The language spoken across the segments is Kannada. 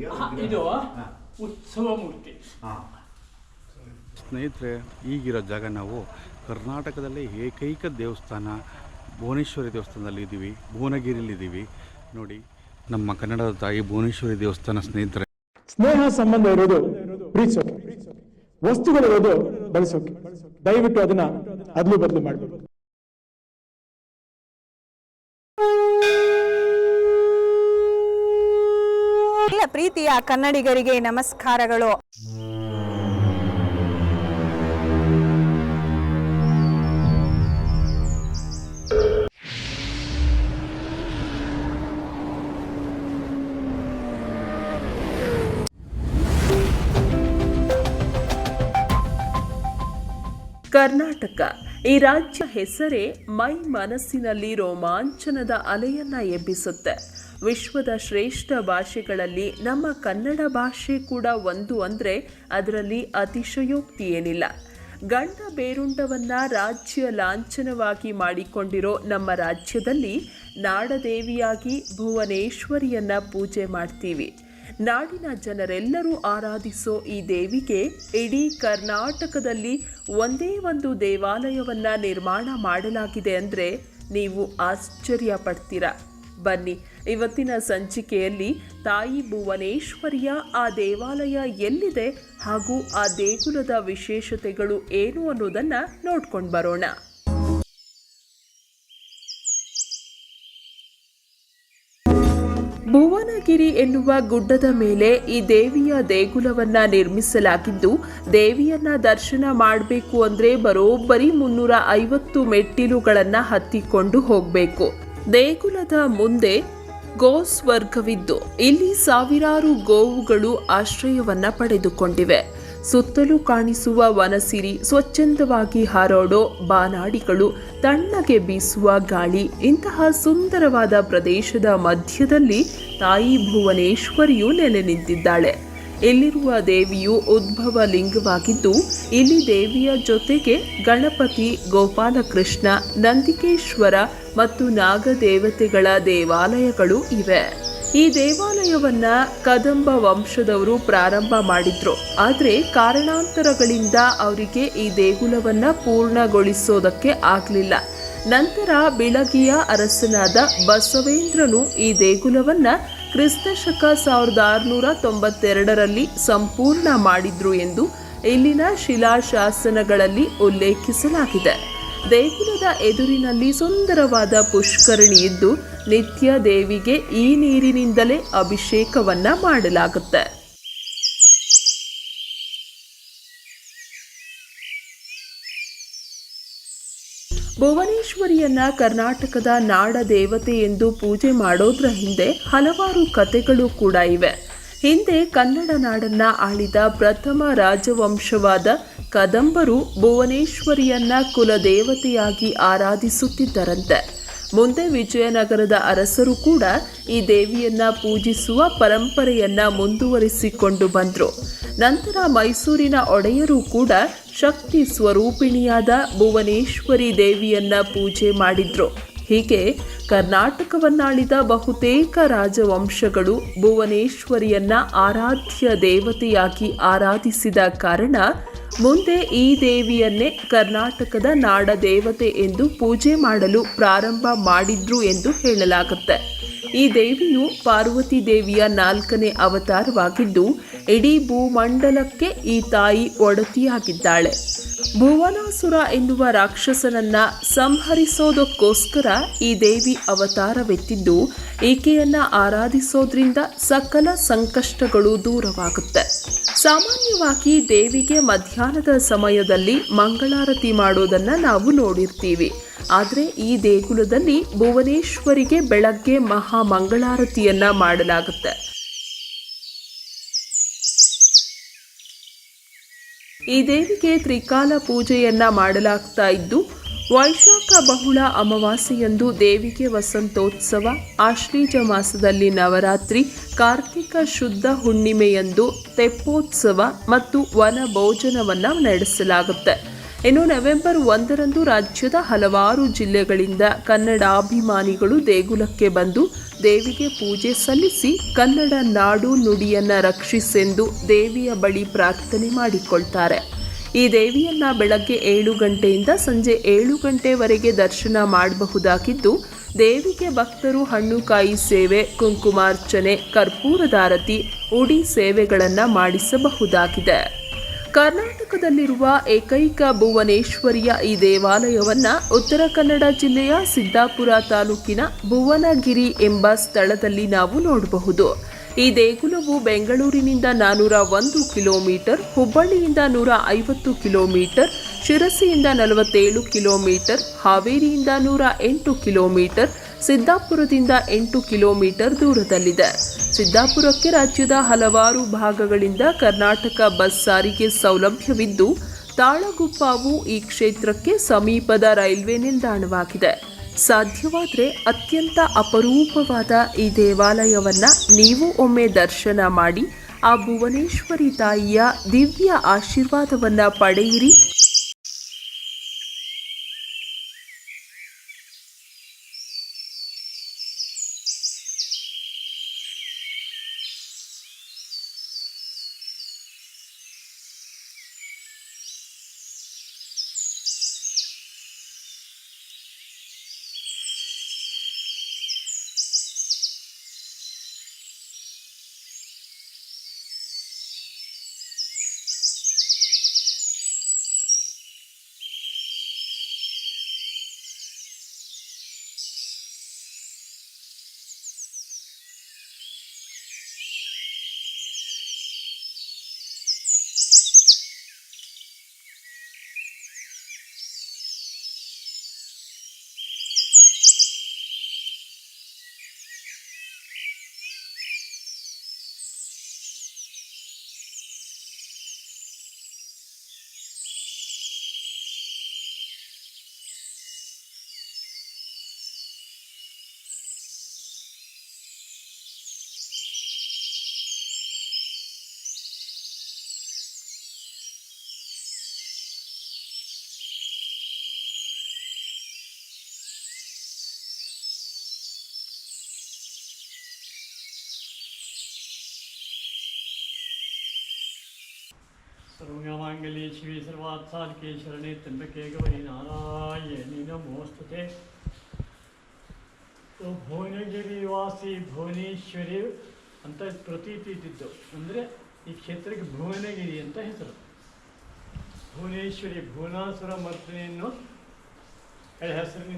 ಇದೆಯಾ ಇದು ಉತ್ಸವ ಮೂರ್ತಿ ಸ್ನೇಹಿತರೆ ಈಗಿರೋ ಜಾಗ ನಾವು ಕರ್ನಾಟಕದಲ್ಲಿ ಏಕೈಕ ದೇವಸ್ಥಾನ ಭುವನೇಶ್ವರಿ ದೇವಸ್ಥಾನದಲ್ಲಿ ಇದ್ದೀವಿ ಭುವನಗಿರಿಯಲ್ಲಿ ಇದ್ದೀವಿ ನೋಡಿ ನಮ್ಮ ಕನ್ನಡದ ತಾಯಿ ಭುವನೇಶ್ವರಿ ದೇವಸ್ಥಾನ ಸ್ನೇಹಿತರೆ. ಸ್ನೇಹ ಸಂಬಂಧ ಇರೋದು ಪ್ರೀತಿಸೋಕೆ. ವಸ್ತುಗಳಿರೋದು ಬಳಸೋಕೆ. ದಯವಿಟ್ಟು ಅದನ್ನ ಅದ್ಲು ಬದಲು ಮಾಡಬೇಕು ಪ್ರೀತಿಯ ಕನ್ನಡಿಗರಿಗೆ ನಮಸ್ಕಾರಗಳು. ಕರ್ನಾಟಕ ಈ ರಾಜ್ಯ ಹೆಸರೇ ಮೈ ಮನಸ್ಸಿನಲ್ಲಿ ರೋಮಾಂಚನದ ಅಲೆಯನ್ನ ಎಬ್ಬಿಸುತ್ತೆ. ವಿಶ್ವದ ಶ್ರೇಷ್ಠ ಭಾಷೆಗಳಲ್ಲಿ ನಮ್ಮ ಕನ್ನಡ ಭಾಷೆ ಕೂಡ ಒಂದು ಅಂದರೆ ಅದರಲ್ಲಿ ಅತಿಶಯೋಕ್ತಿ ಏನಿಲ್ಲ. ಗಂಡ ಬೇರುಂಡವನ್ನು ರಾಜ್ಯ ಲಾಂಛನವಾಗಿ ಮಾಡಿಕೊಂಡಿರೋ ನಮ್ಮ ರಾಜ್ಯದಲ್ಲಿ ನಾಡದೇವಿಯಾಗಿ ಭುವನೇಶ್ವರಿಯನ್ನ ಪೂಜೆ ಮಾಡ್ತೀವಿ. ನಾಡಿನ ಜನರೆಲ್ಲರೂ ಆರಾಧಿಸೋ ಈ ದೇವಿಗೆ ಇಡೀ ಕರ್ನಾಟಕದಲ್ಲಿ ಒಂದೇ ಒಂದು ದೇವಾಲಯವನ್ನು ನಿರ್ಮಾಣ ಮಾಡಲಾಗಿದೆ ಅಂದರೆ ನೀವು ಆಶ್ಚರ್ಯ ಪಡ್ತೀರಾ. ಬನ್ನಿ ಇವತ್ತಿನ ಸಂಚಿಕೆಯಲ್ಲಿ ತಾಯಿ ಭುವನೇಶ್ವರಿಯ ಆ ದೇವಾಲಯ ಎಲ್ಲಿದೆ ಹಾಗೂ ಆ ದೇಗುಲದ ವಿಶೇಷತೆಗಳು ಏನು ಅನ್ನೋದನ್ನ ನೋಡ್ಕೊಂಡು ಬರೋಣ. ಭುವನಗಿರಿ ಎನ್ನುವ ಗುಡ್ಡದ ಮೇಲೆ ಈ ದೇವಿಯ ದೇಗುಲವನ್ನ ನಿರ್ಮಿಸಲಾಗಿದ್ದು, ದೇವಿಯನ್ನ ದರ್ಶನ ಮಾಡಬೇಕು ಅಂದ್ರೆ ಬರೋಬ್ಬರಿ ಮುನ್ನೂರ ಐವತ್ತು ಮೆಟ್ಟಿಲುಗಳನ್ನ ಹತ್ತಿಕೊಂಡು ಹೋಗಬೇಕು. ದೇಗುಲದ ಮುಂದೆ ಗೋಸ್ವರ್ಗವಿದ್ದು, ಇಲ್ಲಿ ಸಾವಿರಾರು ಗೋವುಗಳು ಆಶ್ರಯವನ್ನ ಪಡೆದುಕೊಂಡಿವೆ. ಸುತ್ತಲೂ ಕಾಣಿಸುವ ವನಸಿರಿ ಸ್ವಚ್ಛಂದವಾಗಿ ಹಾರಾಡೋ ಬಾನಾಡಿಗಳು, ತಣ್ಣಗೆ ಬೀಸುವ ಗಾಳಿ, ಇಂತಹ ಸುಂದರವಾದ ಪ್ರದೇಶದ ಮಧ್ಯದಲ್ಲಿ ತಾಯಿ ಭುವನೇಶ್ವರಿಯು ನೆಲೆ ನಿಂತಿದ್ದಾಳೆ. ಇಲ್ಲಿರುವ ದೇವಿಯು ಉದ್ಭವ ಲಿಂಗವಾಗಿದ್ದು ಇಲ್ಲಿ ದೇವಿಯ ಜೊತೆಗೆ ಗಣಪತಿ, ಗೋಪಾಲಕೃಷ್ಣ, ನಂದಿಕೇಶ್ವರ ಮತ್ತು ನಾಗದೇವತೆಗಳ ದೇವಾಲಯಗಳು ಇವೆ. ಈ ದೇವಾಲಯವನ್ನ ಕದಂಬ ವಂಶದವರು ಪ್ರಾರಂಭ ಮಾಡಿದ್ರು. ಆದರೆ ಕಾರಣಾಂತರಗಳಿಂದ ಅವರಿಗೆ ಈ ದೇಗುಲವನ್ನ ಪೂರ್ಣಗೊಳಿಸೋದಕ್ಕೆ ಆಗಲಿಲ್ಲ. ನಂತರ ಬಿಳಗಿಯ ಅರಸನಾದ ಬಸವೇಂದ್ರನು ಈ ದೇಗುಲವನ್ನ ಕ್ರಿಸ್ತ ಶಕ ಸಾವಿರದ ಆರುನೂರ ತೊಂಬತ್ತೆರಡರಲ್ಲಿ ಸಂಪೂರ್ಣ ಮಾಡಿದ್ರು ಎಂದು ಇಲ್ಲಿನ ಶಿಲಾಶಾಸನಗಳಲ್ಲಿ ಉಲ್ಲೇಖಿಸಲಾಗಿದೆ. ದೇಗುಲದ ಎದುರಿನಲ್ಲಿ ಸುಂದರವಾದ ಪುಷ್ಕರಣಿ ಇದ್ದು ನಿತ್ಯ ದೇವಿಗೆ ಈ ನೀರಿನಿಂದಲೇ ಅಭಿಷೇಕವನ್ನ ಮಾಡಲಾಗುತ್ತೆ. ಭುವನೇಶ್ವರಿಯನ್ನ ಕರ್ನಾಟಕದ ನಾಡ ದೇವತೆ ಎಂದು ಪೂಜೆ ಮಾಡೋದ್ರ ಹಿಂದೆ ಹಲವಾರು ಕಥೆಗಳು ಕೂಡ ಇವೆ. ಹಿಂದೆ ಕನ್ನಡ ನಾಡನ್ನ ಆಳಿದ ಪ್ರಥಮ ರಾಜವಂಶವಾದ ಕದಂಬರು ಭುವನೇಶ್ವರಿಯನ್ನ ಕುಲದೇವತೆಯಾಗಿ ಆರಾಧಿಸುತ್ತಿದ್ದರಂತೆ. ಮುಂದೆ ವಿಜಯನಗರದ ಅರಸರು ಕೂಡ ಈ ದೇವಿಯನ್ನ ಪೂಜಿಸುವ ಪರಂಪರೆಯನ್ನ ಮುಂದುವರಿಸಿಕೊಂಡು ಬಂದರು. ನಂತರ ಮೈಸೂರಿನ ಒಡೆಯರು ಕೂಡ ಶಕ್ತಿ ಸ್ವರೂಪಿಣಿಯಾದ ಭುವನೇಶ್ವರಿ ದೇವಿಯನ್ನ ಪೂಜೆ ಮಾಡಿದ್ರು. ಹೀಗೆ ಕರ್ನಾಟಕವನ್ನಾಳಿದ ಬಹುತೇಕ ರಾಜವಂಶಗಳು ಭುವನೇಶ್ವರಿಯನ್ನ ಆರಾಧ್ಯ ದೇವತೆಯಾಗಿ ಆರಾಧಿಸಿದ ಕಾರಣ ಮುಂದೆ ಈ ದೇವಿಯನ್ನೇ ಕರ್ನಾಟಕದ ನಾಡ ದೇವತೆ ಎಂದು ಪೂಜೆ ಮಾಡಲು ಪ್ರಾರಂಭ ಮಾಡಿದ್ರು ಎಂದು ಹೇಳಲಾಗುತ್ತೆ. ಈ ದೇವಿಯು ಪಾರ್ವತಿ ದೇವಿಯ ನಾಲ್ಕನೇ ಅವತಾರವಾಗಿದ್ದು, ಇಡೀ ಭೂಮಂಡಲಕ್ಕೆ ಈ ತಾಯಿ ಒಡತಿಯಾಗಿದ್ದಾಳೆ. ಭುವನಾಸುರ ಎನ್ನುವ ರಾಕ್ಷಸನನ್ನ ಸಂಹರಿಸೋದಕ್ಕೋಸ್ಕರ ಈ ದೇವಿ ಅವತಾರವೆತ್ತಿದ್ದು, ಈಕೆಯನ್ನ ಆರಾಧಿಸೋದ್ರಿಂದ ಸಕಲ ಸಂಕಷ್ಟಗಳು ದೂರವಾಗುತ್ತೆ. ಸಾಮಾನ್ಯವಾಗಿ ದೇವಿಗೆ ಮಧ್ಯಾಹ್ನದ ಸಮಯದಲ್ಲಿ ಮಂಗಳಾರತಿ ಮಾಡೋದನ್ನ ನಾವು ನೋಡಿರ್ತೀವಿ. ಆದರೆ ಈ ದೇಗುಲದಲ್ಲಿ ಭುವನೇಶ್ವರಿಗೆ ಬೆಳಗ್ಗೆ ಮಹಾ ಮಂಗಳಾರತಿಯನ್ನ ಮಾಡಲಾಗುತ್ತೆ. ಈ ದೇವಿಗೆ ತ್ರಿಕಾಲ ಪೂಜೆಯನ್ನ ಮಾಡಲಾಗ್ತಾ ಇದ್ದು, ವೈಶಾಖ ಬಹುಳ ಅಮಾವಾಸ್ಯೆಯಂದು ದೇವಿಗೆ ವಸಂತೋತ್ಸವ, ಆಶ್ಲೀಜ ಮಾಸದಲ್ಲಿ ನವರಾತ್ರಿ, ಕಾರ್ತಿಕ ಶುದ್ಧ ಹುಣ್ಣಿಮೆಯಂದು ತೆಪ್ಪೋತ್ಸವ ಮತ್ತು ವನ ಭೋಜನವನ್ನು ನಡೆಸಲಾಗುತ್ತೆ. ಇನ್ನು ನವೆಂಬರ್ ಒಂದರಂದು ರಾಜ್ಯದ ಹಲವಾರು ಜಿಲ್ಲೆಗಳಿಂದ ಕನ್ನಡಾಭಿಮಾನಿಗಳು ದೇಗುಲಕ್ಕೆ ಬಂದು ದೇವಿಗೆ ಪೂಜೆ ಸಲ್ಲಿಸಿ ಕನ್ನಡ ನಾಡು ನುಡಿಯನ್ನ ರಕ್ಷಿಸೆಂದು ದೇವಿಯ ಬಳಿ ಪ್ರಾರ್ಥನೆ ಮಾಡಿಕೊಳ್ತಾರೆ. ಈ ದೇವಿಯನ್ನ ಬೆಳಗ್ಗೆ ಏಳು ಗಂಟೆಯಿಂದ ಸಂಜೆ ಏಳು ಗಂಟೆವರೆಗೆ ದರ್ಶನ ಮಾಡಬಹುದಾಗಿದ್ದು, ದೇವಿಗೆ ಭಕ್ತರು ಹಣ್ಣು ಕಾಯಿ ಸೇವೆ, ಕುಂಕುಮಾರ್ಚನೆ ಕರ್ಪೂರದಾರತಿ ಉಡಿ ಸೇವೆಗಳನ್ನು ಮಾಡಿಸಬಹುದಾಗಿದೆ. ಕರ್ನಾಟಕದಲ್ಲಿರುವ ಏಕೈಕ ಭುವನೇಶ್ವರಿಯ ಈ ದೇವಾಲಯವನ್ನ ಉತ್ತರ ಕನ್ನಡ ಜಿಲ್ಲೆಯ ಸಿದ್ದಾಪುರ ತಾಲೂಕಿನ ಭುವನಗಿರಿ ಎಂಬ ಸ್ಥಳದಲ್ಲಿ ನಾವು ನೋಡಬಹುದು. ಈ ದೇಗುಲವು ಬೆಂಗಳೂರಿನಿಂದ ನಾನೂರ ಒಂದು ಕಿಲೋಮೀಟರ್, ಹುಬ್ಬಳ್ಳಿಯಿಂದ ನೂರ ಐವತ್ತು ಕಿಲೋಮೀಟರ್, ಶಿರಸಿಯಿಂದ ನಲವತ್ತೇಳು ಕಿಲೋಮೀಟರ್, ಹಾವೇರಿಯಿಂದ ನೂರ ಎಂಟು ಕಿಲೋಮೀಟರ್, ಸಿದ್ದಾಪುರದಿಂದ ಎಂಟು ಕಿಲೋಮೀಟರ್ ದೂರದಲ್ಲಿದೆ. ಸಿದ್ದಾಪುರಕ್ಕೆ ರಾಜ್ಯದ ಹಲವಾರು ಭಾಗಗಳಿಂದ ಕರ್ನಾಟಕ ಬಸ್ ಸಾರಿಗೆ ಸೌಲಭ್ಯವಿದ್ದು, ತಾಳಗುಪ್ಪಾವು ಈ ಕ್ಷೇತ್ರಕ್ಕೆ ಸಮೀಪದ ರೈಲ್ವೆ ನಿಲ್ದಾಣವಾಗಿದೆ. ಸಾಧ್ಯವಾದರೆ ಅತ್ಯಂತ ಅಪರೂಪವಾದ ಈ ದೇವಾಲಯವನ್ನು ನೀವು ಒಮ್ಮೆ ದರ್ಶನ ಮಾಡಿ, ಆ ಭುವನೇಶ್ವರಿ ತಾಯಿಯ ದಿವ್ಯ ಆಶೀರ್ವಾದವನ್ನು ಪಡೆಯಿರಿ. ಸರ್ವಮಾಂಗಲ್ಯ ಶಿವೆ ಸರ್ವಾತ್ಸಾಲಿಕೆ ಶರಣೆ ತಂಬಕೆ ಗೌರಿ ನಾರಾಯಣಿ ನಮೋಸ್ತುತೆ. ಭುವನಗಿರಿ ವಾಸಿ ಭುವನೇಶ್ವರಿ ಅಂತ ಪ್ರತೀತಿ ಇದ್ದಿದ್ದು. ಅಂದರೆ ಈ ಕ್ಷೇತ್ರಕ್ಕೆ ಭುವನಗಿರಿ ಅಂತ ಹೆಸರು. ಭುವನೇಶ್ವರಿ ಭುವನಾಸುರ ಮರ್ದನೆಯನ್ನು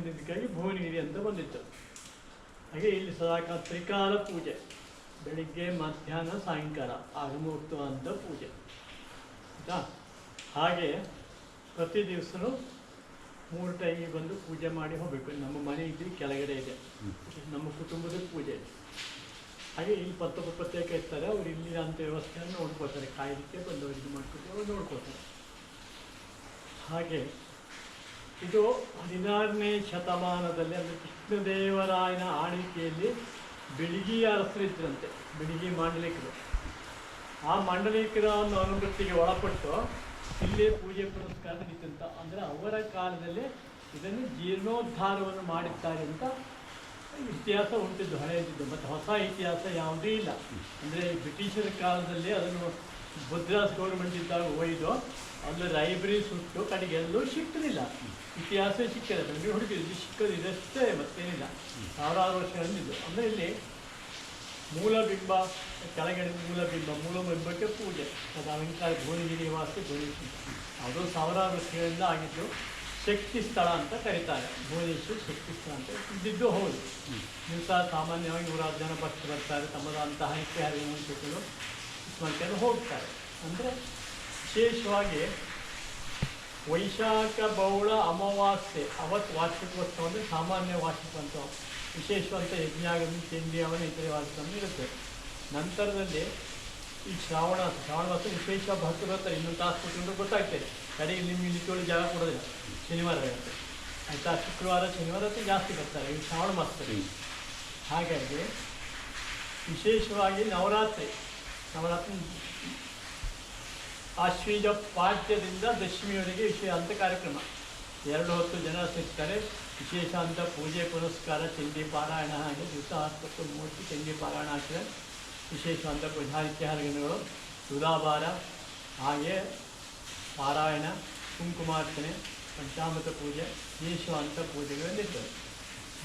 ಇದಕ್ಕಾಗಿ ಭುವನಗಿರಿ ಅಂತ ಬಂದಿತ್ತು. ಹಾಗೆ ಇಲ್ಲಿ ಸದಾಕಾಲ ತ್ರಿಕಾಲ ಪೂಜೆ. ಬೆಳಿಗ್ಗೆ ಮಧ್ಯಾಹ್ನ ಸಾಯಂಕಾಲ ಆಗಮೋಕ್ತವಾದಂಥ ಪೂಜೆ. ಆಯಿತಾ ಹಾಗೆ ಪ್ರತಿ ದಿವಸನೂ ಮೂರು ಟೈಮಿಗೆ ಬಂದು ಪೂಜೆ ಮಾಡಿ ಹೋಗಬೇಕು. ನಮ್ಮ ಮನೆ ಇಲ್ಲಿ ಕೆಳಗಡೆ ಇದೆ. ನಮ್ಮ ಕುಟುಂಬದ ಪೂಜೆ ಹಾಗೆ ಇಲ್ಲಿ ಪತ್ತೊಬ್ಬ ಪ್ರತ್ಯೇಕ ಇರ್ತಾರೆ. ಅವ್ರು ಇಲ್ಲಿ ಅಂತ ವ್ಯವಸ್ಥೆಯನ್ನು ನೋಡ್ಕೋತಾರೆ ಕಾಯಲಿಕ್ಕೆ ಬಂದವರಿಗೆ ಮಾಡ್ಕೊಟ್ಟು ಅವ್ರು ನೋಡ್ಕೋತಾರೆ ಹಾಗೆ ಇದು ಹದಿನಾರನೇ ಶತಮಾನದಲ್ಲಿ ಅಂದರೆ ಕೃಷ್ಣದೇವರಾಯನ ಆಳ್ವಿಕೆಯಲ್ಲಿ ಬೆಳಿಗ್ಗೆ ಅರಸರಿದ್ರಂತೆ. ಬೆಳಿಗ್ಗೆ ಮಾಂಡಲಿಕರು ಆ ಮಾಂಡಲಿಕರ ಒಂದು ಅನುವೃತ್ತಿಗೆ ಒಳಪಟ್ಟು ಇಲ್ಲೇ ಪೂಜೆ ಪುರಸ್ಕಾರ ನಿಂತ ಅಂದರೆ ಅವರ ಕಾಲದಲ್ಲಿ ಇದನ್ನು ಜೀರ್ಣೋದ್ಧಾರವನ್ನು ಮಾಡಿದ್ದಾರೆ ಅಂತ ಇತಿಹಾಸ ಉಂಟಿದ್ದು, ಹಳೆಯದಿದ್ದು. ಮತ್ತು ಹೊಸ ಇತಿಹಾಸ ಯಾವುದೂ ಇಲ್ಲ. ಅಂದರೆ ಬ್ರಿಟಿಷರ ಕಾಲದಲ್ಲಿ ಅದನ್ನು ಮದ್ರಾಸ್ ಗೌರ್ಮೆಂಟ್ ಇದ್ದಾಗ ಒಯ್ದು ಅಲ್ಲಿ ಲೈಬ್ರರಿ ಸುಟ್ಟು ಕಡೆಗೆ ಎಲ್ಲೂ ಸಿಕ್ಕಲಿಲ್ಲ ಇತಿಹಾಸ ಸಿಕ್ಕಿಲ್ಲ. ನಮಗೆ ಹುಡುಗಿ ಸಿಕ್ಕದು ಇದಷ್ಟೇ, ಮತ್ತೇನಿಲ್ಲ. ಸಾವಿರಾರು ವರ್ಷಗಳಿದ್ದು ಅಂದರೆ ಇಲ್ಲಿ ಮೂಲ ಬಿಂಬ, ಕೆಳಗಡೆ ಮೂಲ ಬಿಂಬ, ಮೂಲ ಬಿಂಬಕ್ಕೆ ಪೂಜೆ. ಅಲಂಕಾರ ಭುವನಗಿರಿ ವಾಸಿ ಭುವನೇಶ್ವರ ಅದು ಸಾವಿರಾರು ವರ್ಷಗಳಿಂದ ಆಗಿದ್ದು ಶಕ್ತಿ ಸ್ಥಳ ಅಂತ ಕರೀತಾರೆ. ಭುವನೇಶ್ವರ ಶಕ್ತಿ ಸ್ಥಳ ಅಂತ ಇದ್ದಿದ್ದು ಹೌದು. ದಿವಸ ಸಾಮಾನ್ಯವಾಗಿ ನೂರಾರು ಜನ ಭಕ್ತರು ಬರ್ತಾರೆ. ತಮ್ಮದಂತಹ ಇತ್ಯಾದಿಗಳನ್ನು ತಿಳ್ಕೊಂಡು ಮಾಡ್ಕೊಂಡು ಹೋಗ್ತಾರೆ. ಅಂದರೆ ವಿಶೇಷವಾಗಿ ವೈಶಾಖ, ಬೌಳ, ಅಮಾವಾಸ್ಯೆ ಅವತ್ತು ವಾರ್ಷಿಕೋತ್ಸವ ಅಂದರೆ ಸಾಮಾನ್ಯ ವಾರ್ಷಿಕೋತ್ಸವ ವಿಶೇಷವಂತ ಯಜ್ಞಾಗಮಿ ಇತರೆ ವಾರ್ಷಿಕ ಇರುತ್ತೆ. ನಂತರದಲ್ಲಿ ಈ ಶ್ರಾವಣ ಶ್ರಾವಣ ಮಾಸ ವಿಶೇಷ ಭಕ್ತರು ಬರ್ತಾರೆ ಇನ್ನೊಂದು ತಾಸು ಕೊಟ್ಟರು ಗೊತ್ತಾಗ್ತದೆ ನಿಮ್ಮ ಇಲ್ಲಿ ತೋಳಿ ಜಾಗ ಕೊಡೋದಿಲ್ಲ. ಶನಿವಾರ ಇರುತ್ತೆ ಆಯಿತಾ? ಶುಕ್ರವಾರ ಶನಿವಾರ ಹೊತ್ತು ಜಾಸ್ತಿ ಬರ್ತಾರೆ ಈ ಶ್ರಾವಣ ಮಾಸದಲ್ಲಿ. ಹಾಗಾಗಿ ವಿಶೇಷವಾಗಿ ನವರಾತ್ರಿ ನವರಾತ್ರಿ ಆಶ್ವೀಜ ಪಾಠ್ಯದಿಂದ ದಶಮಿಯವರೆಗೆ ವಿಷಯ ಅಂತ ಕಾರ್ಯಕ್ರಮ. ಎರಡು ಹೊತ್ತು ಜನ ಸಿಗ್ತಾರೆ. ವಿಶೇಷ ಅಂತ ಪೂಜೆ ಪುರಸ್ಕಾರ ಚಂಡಿ ಪಾರಾಯಣ ಹಾಗೆ ದಿವಸ ಹತ್ತು ಮೂರ್ತಿ ಚಂಡಿ ಪಾರಾಯಣ ಅಂತ ವಿಶೇಷವಾದ ಪೂಜಾರಿತ್ಯಾರ್ಗಣಗಳು ಸುಧಾಭಾರ ಹಾಗೆ ಪಾರಾಯಣ, ಕುಂಕುಮಾರ್ಚನೆ, ಪಂಚಾಮೃತ ಪೂಜೆ, ವಿಶೇಷ ಅಂತ ಪೂಜೆಗಳಲ್ಲಿದ್ದವು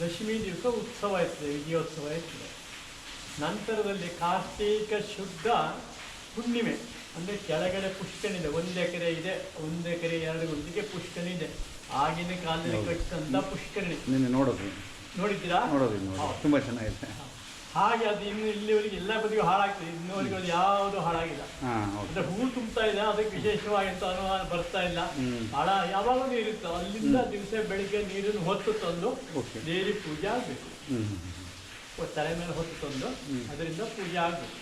ದಶಮಿ ದಿವಸ ಉತ್ಸವ ಇರ್ತದೆ, ವಿಜಯೋತ್ಸವ ಇರ್ತದೆ. ನಂತರದಲ್ಲಿ ಕಾರ್ತೀಕ ಶುದ್ಧ ಹುಣ್ಣಿಮೆ. ಅಂದರೆ ಕೆಳಗಡೆ ಪುಷ್ಕನಿದೆ ಒಂದು ಎಕರೆ ಇದೆ. ಒಂದು ಎಕರೆ ಎರಡು ಗುಂಡಿಗೆ ಪುಷ್ಕಣಿ ಇದೆ ಆಗಿನ ಕಾಲದಲ್ಲಿ ಕಟ್ಟಿದಂತ ಪುಷ್ಕರಣಿ. ನಿನ್ನೆ ನೋಡೋದು. ನೋಡಿದ್ದೀರಾ? ನೋಡೋದು ತುಂಬಾ ಚೆನ್ನಾಗಿದೆ. ಹಾಗೆ ಅದು ಇನ್ನು ಇಲ್ಲಿವರೆಗೆ ಎಲ್ಲ ಬದಿಗೂ ಹಾಳಾಗ್ತದೆ. ಇನ್ನೂವರೆಗೂ ಅದು ಯಾವುದು ಹಾಳಾಗಿಲ್ಲ. ಅಂದ್ರೆ ಹೂ ತುಂಬ್ತಾ ಇದೆ ಅದಕ್ಕೆ ವಿಶೇಷವಾಗಿ ಅನುಮಾನ ಬರ್ತಾ ಇಲ್ಲ. ಹಾಳ ಯಾವಾಗಲೂ ನೀರಿತ್ತು ಅಲ್ಲಿಂದ ದಿವಸ ಬೆಳಿಗ್ಗೆ ನೀರನ್ನು ಹೊತ್ತು ತಂದು ದೇವಿ ಪೂಜೆ ಆಗಬೇಕು. ತಲೆ ಮೇಲೆ ಹೊತ್ತು ತಂದು ಅದರಿಂದ ಪೂಜೆ ಆಗಬೇಕು.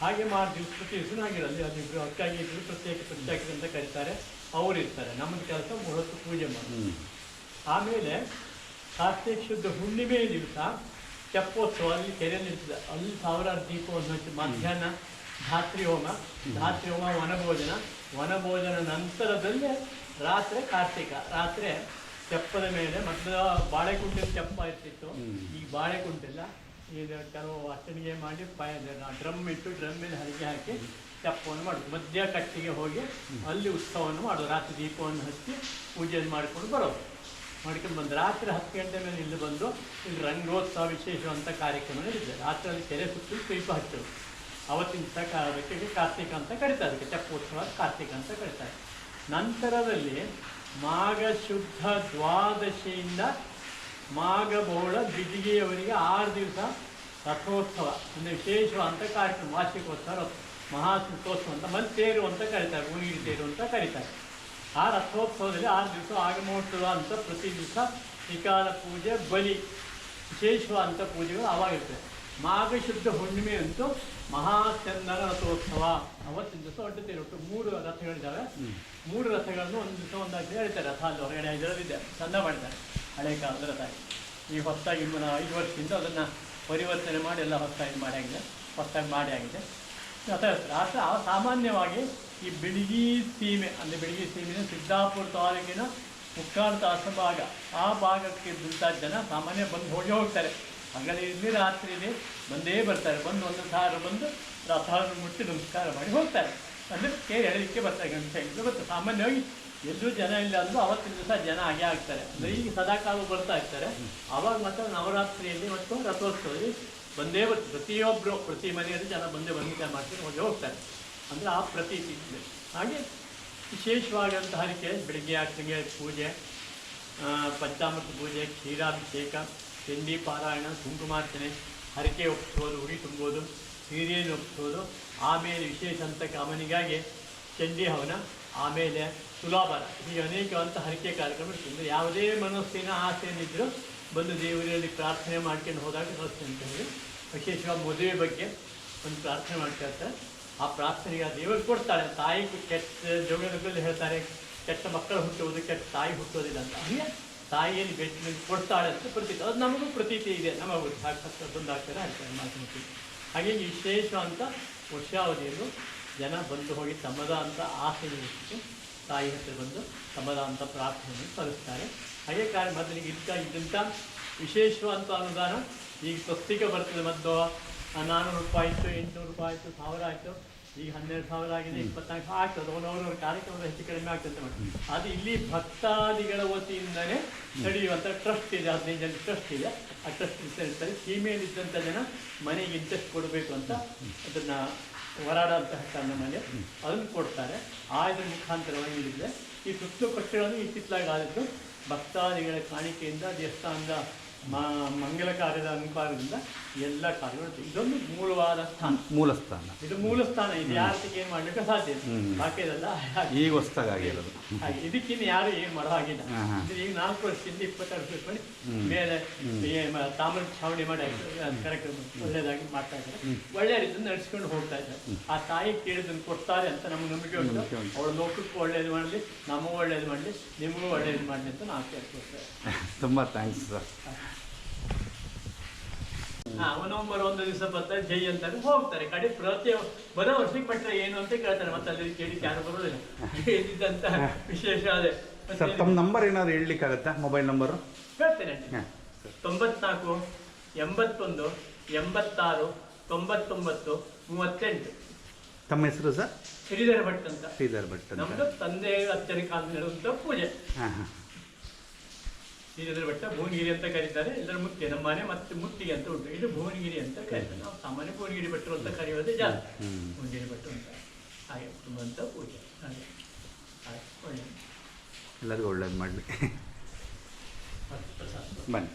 ಹಾಗೆ ಮಾಡಿ ದಿವಸ ಪ್ರತಿ ದಿವಸ ಆಗಿರಲಿ ಅದಿಬ್ರು ಅಕ್ಕಾಗಿ ಇಬ್ಬರು ಪ್ರತ್ಯೇಕ ಪ್ರತ್ಯೇಕ ಅಂತ ಕರೀತಾರೆ. ಅವ್ರು ನಮ್ಮ ಕೆಲಸ ಮುಹೂರ್ತ ಪೂಜೆ ಮಾಡೋದು. ಆಮೇಲೆ ಕಾರ್ತಿಕ ಶುದ್ಧ ಹುಣ್ಣಿಮೆ ದಿವಸ ತೆಪ್ಪೋತ್ಸವ ಅಲ್ಲಿ ಕೆರೆಯಲ್ಲಿ ಇರ್ತದೆ ಅಲ್ಲಿ ಸಾವಿರಾರು ದೀಪವನ್ನು ಹಚ್ಚಿ ಮಧ್ಯಾಹ್ನ ಧಾತ್ರಿ ಹೋಮ ಧಾತ್ರಿ ಹೋಮ ವನಭೋಜನ. ವನಭೋಜನ ನಂತರದಲ್ಲೇ ರಾತ್ರಿ ಕಾರ್ತಿಕ. ರಾತ್ರಿ ತೆಪ್ಪದ ಮೇಲೆ ಮೊದಲು ಬಾಳೆಕುಂಟೆ ತೆಪ್ಪ ಇರ್ತಿತ್ತು. ಈಗ ಬಾಳೆಕುಂಟೆಲ್ಲ ಈಗ ಕೆಲವು ವಾಚನಿಗೆ ಮಾಡಿ ಪಾಯ ಡ್ರಮ್ ಇಟ್ಟು ಡ್ರಮ್ ಮೇಲೆ ಹರಿಕೆ ಹಾಕಿ ತೆಪ್ಪವನ್ನು ಮಾಡೋದು. ಮಧ್ಯ ಕಟ್ಟಿಗೆ ಹೋಗಿ ಅಲ್ಲಿ ಉತ್ಸವವನ್ನು ಮಾಡೋದು. ರಾತ್ರಿ ದೀಪವನ್ನು ಹಚ್ಚಿ ಪೂಜೆಯನ್ನು ಮಾಡಿಕೊಂಡು ಬರೋದು. ಮಾಡ್ಕೊಂಡು ಬಂದು ರಾತ್ರಿ ಹತ್ತು ಗಂಟೆ ಮೇಲೆ ಇಲ್ಲಿ ಬಂದು ಇಲ್ಲಿ ರಂಗೋತ್ಸವ ವಿಶೇಷವಂತ ಕಾರ್ಯಕ್ರಮ ಇದೆ ರಾತ್ರಿ ಅಲ್ಲಿ ಕೆರೆ ಸುತ್ತು ದೀಪ ಹಚ್ಚೋದು. ಅವತ್ತಿನ ಅದಕ್ಕೆ ಕಾರ್ತಿಕ ಅಂತ ಕರೀತಾರೆ. ಅದಕ್ಕೆ ತೆಪ್ಪೋತ್ಸವ ಕಾರ್ತಿಕ ಅಂತ ಕರೀತಾರೆ. ನಂತರದಲ್ಲಿ ಮಾಘ ಶುದ್ಧ ದ್ವಾದಶಿಯಿಂದ ಮಾಘ ಬೌಳ ಬಿದಿಗೆಯವರಿಗೆ ಆರು ದಿವಸ ರಥೋತ್ಸವ ಅಂದರೆ ವಿಶೇಷವಾದಂಥ ಕಾರ್ಯಕ್ರಮ, ವಾರ್ಷಿಕೋತ್ಸವ ರಥ ಮಹಾಶುದ್ಧೋತ್ಸವ ಅಂತ ಮತ್ತೆ ತೇರು ಅಂತ ಕರೀತಾರೆ ಭೂಮಿಗೆ ತೇರು ಅಂತ ಕರೀತಾರೆ. ಆ ರಥೋತ್ಸವದಲ್ಲಿ ಆರು ದಿವಸ ಆಗಮೋತ್ಸವ ಅಂತ ಪ್ರತಿ ದಿವಸ ಶ್ರೀಕಾಲ ಪೂಜೆ ಬಲಿ ವಿಶೇಷವಾದಂಥ ಪೂಜೆಗಳು ಆವಾಗಿರ್ತದೆ ಮಾಘ ಶುದ್ಧ ಹುಣ್ಣಿಮೆ ಅಂತೂ ಮಹಾಚಂದನ ರಥೋತ್ಸವ. ಅವತ್ತಿನ ದಿವಸ ಒಟ್ಟು ತೇರು ಒಟ್ಟು ಮೂರು ರಥಗಳಿದ್ದಾವೆ ಮೂರು ರಥಗಳನ್ನು ಒಂದು ದಿವಸ ಒಂದಾಗಿ ಹೇಳ್ತಾರೆ ರಥ ಅಲ್ಲಿ ಹೊರಗಡೆ ಇದರಲ್ಲಿದೆ ಚಂದ ಮಾಡಿದ್ದಾರೆ. ಹಳೆ ಕಾಲದ ರಥ ಈ ಹೊತ್ತಾಗಿ ಐದು ವರ್ಷದಿಂದ ಅದನ್ನು ಪರಿವರ್ತನೆ ಮಾಡಿ ಎಲ್ಲ ಹೊತ್ತಾಗಿ ಮಾಡಿ ಆಗಿದೆ. ಹೊಸದಾಗಿ ಮಾಡಿ ಆಗಿದೆ. ಆ ಸಾಮಾನ್ಯವಾಗಿ ಈ ಬಿಳಿಗಿ ಸೀಮೆ, ಅಂದರೆ ಬಿಳಿಗಿ ಸೀಮೆ ಸಿದ್ದಾಪುರ ತಾಲೂಕಿನ ಮುಕ್ಕಾಲು ತಾಸು ಭಾಗ, ಆ ಭಾಗಕ್ಕೆ ದುಡ್ಡ ಜನ ಸಾಮಾನ್ಯ ಬಂದು ಹೋಗಿ ಹೋಗ್ತಾರೆ. ಇಲ್ಲಿ ರಾತ್ರಿಲಿ ಬಂದೇ ಬರ್ತಾರೆ. ಬಂದು ಒಂದು ಸಾರು ಬಂದು ರಥವನ್ನು ಮುಟ್ಟಿ ನಮಸ್ಕಾರ ಮಾಡಿ ಹೋಗ್ತಾರೆ. ಅಂದರೆ ಕೇಳಿ ಹೇಳಲಿಕ್ಕೆ ಬರ್ತಾರೆ ಗಂಟೆ ಬರ್ತಾರೆ ಸಾಮಾನ್ಯವಾಗಿ ಎಲ್ಲೂ ಜನ ಇಲ್ಲ ಅಂದರೂ ಅವತ್ತಿನ ದಿವಸ ಜನ ಹಾಗೆ ಆಗ್ತಾರೆ. ಅಂದರೆ ಈಗ ಸದಾಕಾಲ ಬರ್ತಾ ಇರ್ತಾರೆ. ಆವಾಗ ಮಾತ್ರ ನವರಾತ್ರಿಯಲ್ಲಿ ಮತ್ತು ರಥೋತ್ಸವದಲ್ಲಿ ಬಂದೇ ಬರ್ತಾರೆ ಪ್ರತಿಯೊಬ್ಬರು ಪ್ರತಿ ಮನೆಯಲ್ಲಿ ಜನ ಬಂದೇ ಬಂದಿದ್ದ ಮಾಡ್ತೀನಿ ಹೋಗಿ ಹೋಗ್ತಾರೆ. ಅಂದರೆ ಆ ಪ್ರತೀತಿ ಇದೆ. ಹಾಗೆ ವಿಶೇಷವಾದಂಥ ಹರಿಕೆ ಬೆಳಿಗ್ಗೆ ಆಗ್ತಿಗೆ ಪೂಜೆ ಪಂಚಾಮೃತ ಪೂಜೆ, ಕ್ಷೀರಾಭಿಷೇಕ ಚಂಡಿ ಪಾರಾಯಣ, ಕುಂಕುಮಾರ್ಚನೆ, ಹರಿಕೆ ಒಪ್ಪಿಸೋದು, ಉಡಿ ತುಂಬೋದು, ಸೀರೆಯನ್ನು ಒಪ್ಪಿಸೋದು, ಆಮೇಲೆ ವಿಶೇಷ ಅಂತ ಕಾಮನಿಗಾಗಿ ಚಂಡಿ ಹವನ, ಆಮೇಲೆ ತುಲಾಭಾರ ಹೀಗೆ ಅನೇಕವಂತ ಹರಿಕೆ ಕಾರ್ಯಕ್ರಮ ಇರ್ತದೆ. ಯಾವುದೇ ಮನಸ್ಸಿನ ಆಸೆಯನ್ನಿದ್ದರೂ ಬಂದು ದೇವರಲ್ಲಿ ಪ್ರಾರ್ಥನೆ ಮಾಡ್ಕೊಂಡು ಹೋದಾಗ ಕಳಿಸ್ತೀನಿ ಹೇಳಿ. ವಿಶೇಷವಾಗಿ ಮದುವೆ ಬಗ್ಗೆ ಒಂದು ಪ್ರಾರ್ಥನೆ ಮಾಡ್ಕೊಳ್ತಾರೆ ಆ ಪ್ರಾರ್ಥನೆಗೆ ಆ ದೇವರು ಕೊಡ್ತಾಳೆ. ತಾಯಿ ಕೆಟ್ಟ ಜೋಗದಲ್ಲಿ ಹೇಳ್ತಾರೆ, ಕೆಟ್ಟ ಮಕ್ಕಳು ಹುಟ್ಟುವುದು, ಕೆಟ್ಟ ತಾಯಿ ಹುಟ್ಟೋದಿಲ್ಲ ಅಂತ. ಹಾಗೆ ತಾಯಿಯಲ್ಲಿ ಬೆಟ್ಟಿನ ಕೊಡ್ತಾಳೆ ಅಂತ ಪ್ರತೀತಿ. ಅದು ನಮಗೂ ಪ್ರತೀತಿ ಇದೆ. ನಮಗೂ ಸಾಕಷ್ಟು ಬಂದಾಗ್ತಾರೆ ಆಗ್ತಾರೆ ಮಾತನಾಡ್ತೀವಿ ಹಾಗೆ ಈ ವಿಶೇಷ ಅಂತ ವರ್ಷಾವಧಿಯಲ್ಲೂ ಜನ ಬಂದು ಹೋಗಿ ತಮ್ಮದ ಅಂತ ಆಸೆ ಇಟ್ಟು ತಾಯಿ ಹತ್ರ ಬಂದು ತಮ್ಮದ ಅಂತ ಪ್ರಾರ್ಥನೆಯನ್ನು ಸಲ್ಲಿಸ್ತಾರೆ. ಹಾಗೆ ಕಾರ್ಯ ಮೊದಲಿಗೆ ಇದ್ದ ಇದ್ದಂಥ ವಿಶೇಷವಾದಂಥ ಅನುದಾನ ಈಗ ಸ್ವಸ್ತಿಕ ಬರ್ತದೆ ಮತ್ತು ನಾನ್ನೂರು ರೂಪಾಯಿ ಆಯಿತು ಎಂಟುನೂರು ರೂಪಾಯಿ ಆಯಿತು ಸಾವಿರ ಆಯಿತು ಈಗ ಹನ್ನೆರಡು ಸಾವಿರ ಆಗಿದೆ ಇಪ್ಪತ್ನಾಲ್ಕು ಆಗ್ತದೆ ಅವನವರ ಕಾರ್ಯಕ್ರಮದ ಹೆಚ್ಚು ಕಡಿಮೆ ಆಗ್ತದೆ ಮಾಡಿ ಅದು ಇಲ್ಲಿ ಭಕ್ತಾದಿಗಳ ವತಿಯಿಂದಲೇ ನಡೆಯುವಂಥ ಟ್ರಸ್ಟ್ ಇದೆ ಹದಿನೈದು ಜನ ಟ್ರಸ್ಟ್ ಇದೆ. ಆ ಟ್ರಸ್ಟ್ ಹೇಳ್ತಾರೆ ಸೀಮೆಯಲ್ಲಿದ್ದಂಥ ಜನ ಮನೆಗೆ ಇಂಟ್ರೆಸ್ಟ್ ಕೊಡಬೇಕು ಅಂತ ಅದನ್ನು ಹೋರಾಡ ಅಂತ ಮನೆ ನಮ್ಮಲ್ಲಿ ಅದನ್ನು ಕೊಡ್ತಾರೆ. ಆ ಇದ್ರ ಮುಖಾಂತರವಾಗಿ ಹೇಳಿದರೆ ಈ ಸುತ್ತು ಕಟ್ಟಡವನ್ನು ಇತ್ತಿತ್ತಲಾಗಿ ಆದದ್ದು ಭಕ್ತಾದಿಗಳ ಕಾಣಿಕೆಯಿಂದ ದೇವಸ್ಥಾನದ ಮಂಗಲ ಕಾರ್ಯದ ಅನುಕಾರದಿಂದ ಎಲ್ಲ ಕಾರ್ಯಗಳು ಇದೊಂದು ಮೂಲವಾದ ಸ್ಥಾನ. ಮೂಲ ಸ್ಥಾನ ಇದು ಮೂಲ ಸ್ಥಾನ ಇದು ಯಾರಿಗೆ ಏನು ಮಾಡ್ಲಿಕ್ಕೆ ಸಾಧ್ಯ. ಬಾಕಿದೆಲ್ಲ ಈಗ ಹೊಸ್ದಾಗಿರೋದು ಹಾಗೆ. ಇದಕ್ಕಿನ್ನು ಯಾರು ಏನು ಮಾಡೋ ಹಾಗಿಲ್ಲ. ಇದು ಈಗ ನಾಲ್ಕು ವರ್ಷದಿಂದ ಇಪ್ಪತ್ತಾರು ವರ್ಷ ಮಾಡಿ ಮೇಲೆ ತಾಮ್ರ ಛಾವಣಿ ಮಾಡಿ ಕಾರ್ಯಕ್ರಮ ಒಳ್ಳೇದಾಗಿ ಮಾಡ್ತಾ ಇದ್ದಾರೆ. ಒಳ್ಳೆಯ ರೀತಿಯಿಂದ ನಡೆಸ್ಕೊಂಡು ಹೋಗ್ತಾ ಇದ್ದಾರೆ. ಆ ತಾಯಿ ಕೇಳಿದನ್ನು ಕೊಡ್ತಾರೆ ಅಂತ ನಮ್ಗೆ ನಂಬಿಕೆ ಉಂಟು. ಅವಳ ಲೋಕಕ್ಕೂ ಒಳ್ಳೇದು ಮಾಡಲಿ ನಮಗೂ ಒಳ್ಳೇದು ಮಾಡಲಿ ನಿಮಗೂ ಒಳ್ಳೇದು ಮಾಡಲಿ ಅಂತ ನಾವು ಕೇಳ್ಕೊಳ್ತೇವೆ ತುಂಬ ಥ್ಯಾಂಕ್ಸ್ ಸರ್ ನವೆಂಬರ್ ಒಂದು ದಿವಸ ಬರ್ತಾರೆ ಜೈ ಅಂತ ಹೋಗ್ತಾರೆ. ಕಡೆ ಪ್ರತಿ ಬರೋ ವರ್ಷಕ್ಕೆ ಪಟ್ಟರೆ ಏನು ಅಂತ ಕೇಳ್ತಾರೆ ಮತ್ತೆ ಅಲ್ಲಿ ಕೇಳಿಕ್ಕೆ ಯಾರು ಬರೋದಿಲ್ಲ ಇದ್ದಂತ ವಿಶೇಷ ಅದೇ. ಸರ್ ತಮ್ಮ ನಂಬರ್ ಏನಾದ್ರು ಹೇಳಲಿಕ್ಕಾಗತ್ತಾ ಮೊಬೈಲ್ ನಂಬರು ಹೇಳ್ತೇನೆ ತೊಂಬತ್ನಾಲ್ಕು ಎಂಬತ್ತೊಂದು ಎಂಬತ್ತಾರು ತೊಂಬತ್ತೊಂಬತ್ತು ಮೂವತ್ತೆಂಟು. ತಮ್ಮ ಹೆಸರು ಸರ್? ಶ್ರೀಧರ ಭಟ್ ಅಂತ. ಶ್ರೀಧರ್ ಭಟ್ ನಮ್ದು ತಂದೆ ಅಚ್ಚರಿ ಕಾಲ ನಡೆಯುವಂತ ಪೂಜೆ. ಹಾಂ ಹಾಂ. ಶ್ರೀಧರ ಬೆಟ್ಟ ಭುವನಗಿರಿ ಅಂತ ಕರೀತಾರೆ ಇದರ ಮುಖ್ಯ ನಮ್ಮ ಮನೆ ಮತ್ತೆ ಮುತ್ತಿಗೆ ಅಂತ ಉಂಟು. ಇದು ಭುವನಗಿರಿ ಅಂತ ಕರೀತಾರೆ. ನಾವು ಸಾಮಾನ್ಯ ಭುವನಗಿರಿ ಬೆಟ್ಟರು ಅಂತ ಕರೆಯೋದೇ ಜಾಸ್ತಿ ಭುವನಗಿರಿ ಬೆಟ್ಟ ಅಂತ. ಹಾಗೆ ಅಂತ ಪೂಜೆ. ಹಾಗೆ. ಹಾಗೆ ಒಳ್ಳೆ ಎಲ್ಲರಿಗೂ ಒಳ್ಳೇದು ಮಾಡಲಿ. ಬನ್ನಿ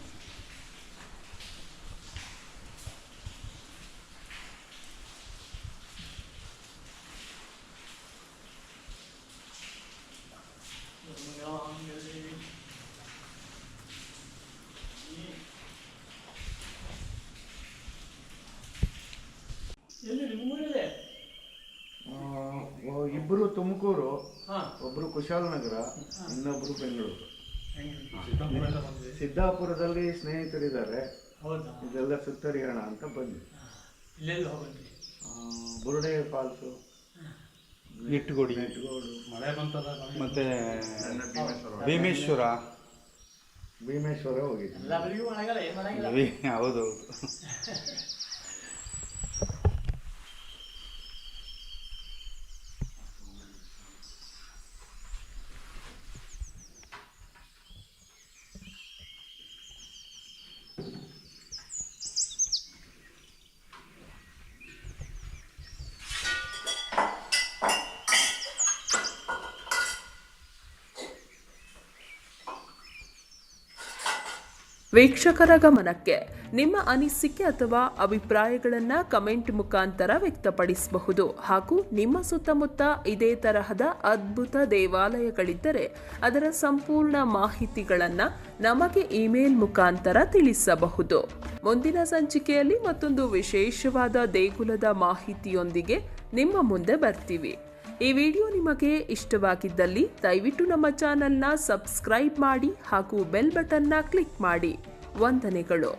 ಎಲ್ಲಿ ನಿಮ್ಮೂರಲ್ಲೇ ಇಬ್ಬರು ತುಮಕೂರು ಹಾ ಒಬ್ರು ಕುಶಾಲನಗರ ಇನ್ನೊಬ್ರು ಬೆಂಗಳೂರು. ಸಿದ್ದಾಪುರದಲ್ಲಿ ಸ್ನೇಹಿತರಿದ್ದಾರೆ. ಹೌದಾ? ಇದೆಲ್ಲ ಸುತ್ತರಿಯೋಣ ಅಂತ ಬಂದ್ವಿ. ಇಲ್ಲೆಲ್ಲ ಹೋಗಿ ಆ, ಬುರುಡೆ ಫಾಲ್ಸು. ಇಟ್ಟುಕೊಡಿ ಮತ್ತೆ ಮತ್ತು ಭೀಮೇಶ್ವರ. ಭೀಮೇಶ್ವರ. ಹೋಗಿದ್ವಿ. ಎಲ್ಲರಿಗೂ ವೀಕ್ಷಕರ ಗಮನಕ್ಕೆ ನಿಮ್ಮ ಅನಿಸಿಕೆ ಅಥವಾ ಅಭಿಪ್ರಾಯಗಳನ್ನು ಕಮೆಂಟ್ ಮುಖಾಂತರ ವ್ಯಕ್ತಪಡಿಸಬಹುದು. ಹಾಗೂ ನಿಮ್ಮ ಸುತ್ತಮುತ್ತ ಇದೇ ತರಹದ ಅದ್ಭುತ ದೇವಾಲಯಗಳಿದ್ದರೆ ಅದರ ಸಂಪೂರ್ಣ ಮಾಹಿತಿಗಳನ್ನು ನಮಗೆ ಇಮೇಲ್ ಮುಖಾಂತರ ತಿಳಿಸಬಹುದು. ಮುಂದಿನ ಸಂಚಿಕೆಯಲ್ಲಿ ಮತ್ತೊಂದು ವಿಶೇಷವಾದ ದೇಗುಲದ ಮಾಹಿತಿಯೊಂದಿಗೆ ನಿಮ್ಮ ಮುಂದೆ ಬರ್ತೀವಿ. ಈ ವಿಡಿಯೋ ನಿಮಗೆ ಇಷ್ಟವಾಗಿದ್ದಲ್ಲಿ ದಯವಿಟ್ಟು ನಮ್ಮ ಚಾನೆಲ್ನ ಸಬ್ಸ್ಕ್ರೈಬ್ ಮಾಡಿ ಹಾಗೂ ಬೆಲ್ ಬಟನ್ನ ಕ್ಲಿಕ್ ಮಾಡಿ ವಂದನೆಗಳು.